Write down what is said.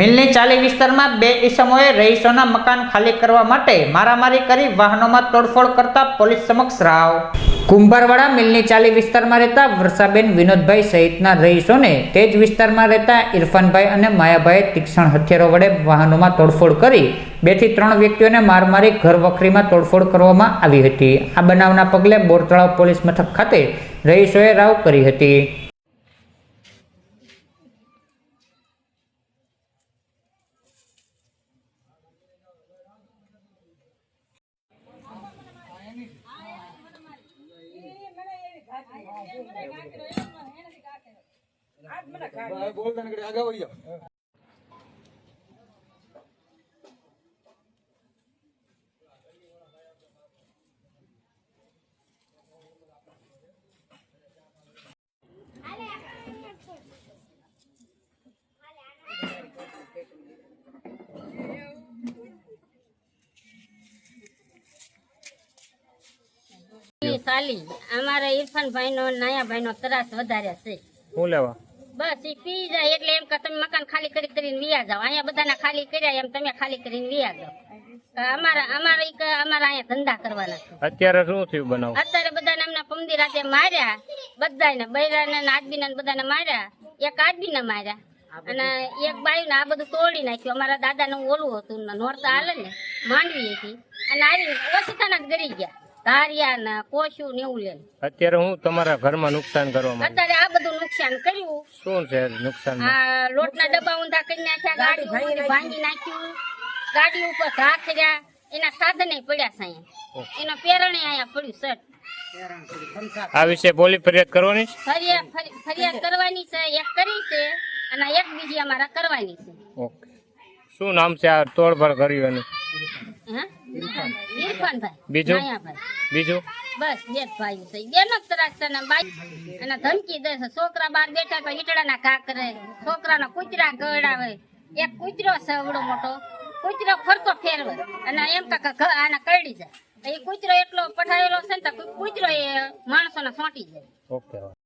મિલની ચાલી વિસ્તારમાં બે ઈસમોએ રહીશોના મકાન ખાલી કરવા માટે મારામારી કરી વાહનોમાં તોડફોડ કરતા પોલીસ સમક્ષ રાવ. કુંભારવાડા મિલની ચાલી વિસ્તારમાં રહેતા વર્ષાબેન વિનોદભાઈ સહિતના રહીશોને તે જ વિસ્તારમાં રહેતા ઇરફાનભાઈ અને માયાભાઈએ તીક્ષણ હથિયારો વડે વાહનોમાં તોડફોડ કરી બેથી ત્રણ વ્યક્તિઓને માર મારી ઘર વખરીમાં તોડફોડ કરવામાં આવી હતી. આ બનાવના પગલે બોરતળાવ પોલીસ મથક ખાતે રહીશોએ રાવ કરી હતી. બોલ તને આગળ વહી જાઓ સાલી અમારા ઇરફાનભાઈ નો નાયાભાઈ નો ત્રાસ વધારે છે. હું લેવા? બસ એ પી જાય એટલે એમ કે તમે મકાન ખાલી કરી કરીને વિયા જાઓ. અહીંયા બધાના ખાલી કર્યા એમ તમે ખાલી કરીને વિયા જાઓ. અમારા અમારા એક અમારા અહીંયા ધંધા કરવાના છે. અત્યારે શું થયું બનાવ? અત્યારે બધાને એમના પમદી રાતે માર્યા બધાને બૈરાને ને આદમીને ને બધાને માર્યા એક આદમીને માર્યા. અને એક બાયુને આ બધું તોડી નાખ્યું. અમારા દાદા નું ઓલું હતું નોરતા હાલે ને માંડવી હતી. અને આવી ઓછીતાના જ ગરી ગયા. ધારિયા ને કોશું ને એવું લે. અત્યારે હું તમારા ઘરમાં નુકસાન કરવા માંગુ અત્યારે આ બધું નુકસાન કર્યું. શું છે નુકસાન? આ લોટના ડબ્બા ઊંધા કરી નાખ્યા ગાડી ભાંગી નાખ્યું. ગાડી ઉપર ઘા કર્યા એના સાધને પડ્યા છે અહીંયા એનો પેરણે અહીંયા પડ્યું સટ આ વિશે પોલીસ ફરિયાદ કરવાની ફરિયાદ ફરિયાદ કરવાની છે એક કરી છે અને એક બીજી અમારા કરવાની છે. ઓકે. શું નામ છે આ તોડફોડ કર્યું એનું? હા? ઇરફાનભાઈ બીજું? નાયાભાઈ. બસ બે જ છે. બાઈ. અને ધમકી દે છે. છોકરા બાર બેઠા તો ઈટડાના કાકરે છોકરાના કૂતરા ગળાવે. એક કૂતરો છે એવડો મોટો. કૂતરો ફરતો ફેરવે. અને એમ કે આને કરડી જાય. તો એ કૂતરો એટલો પઠાયેલો છે ને તો કૂતરો એ માણસોને સોંટી જાય. ઓકે.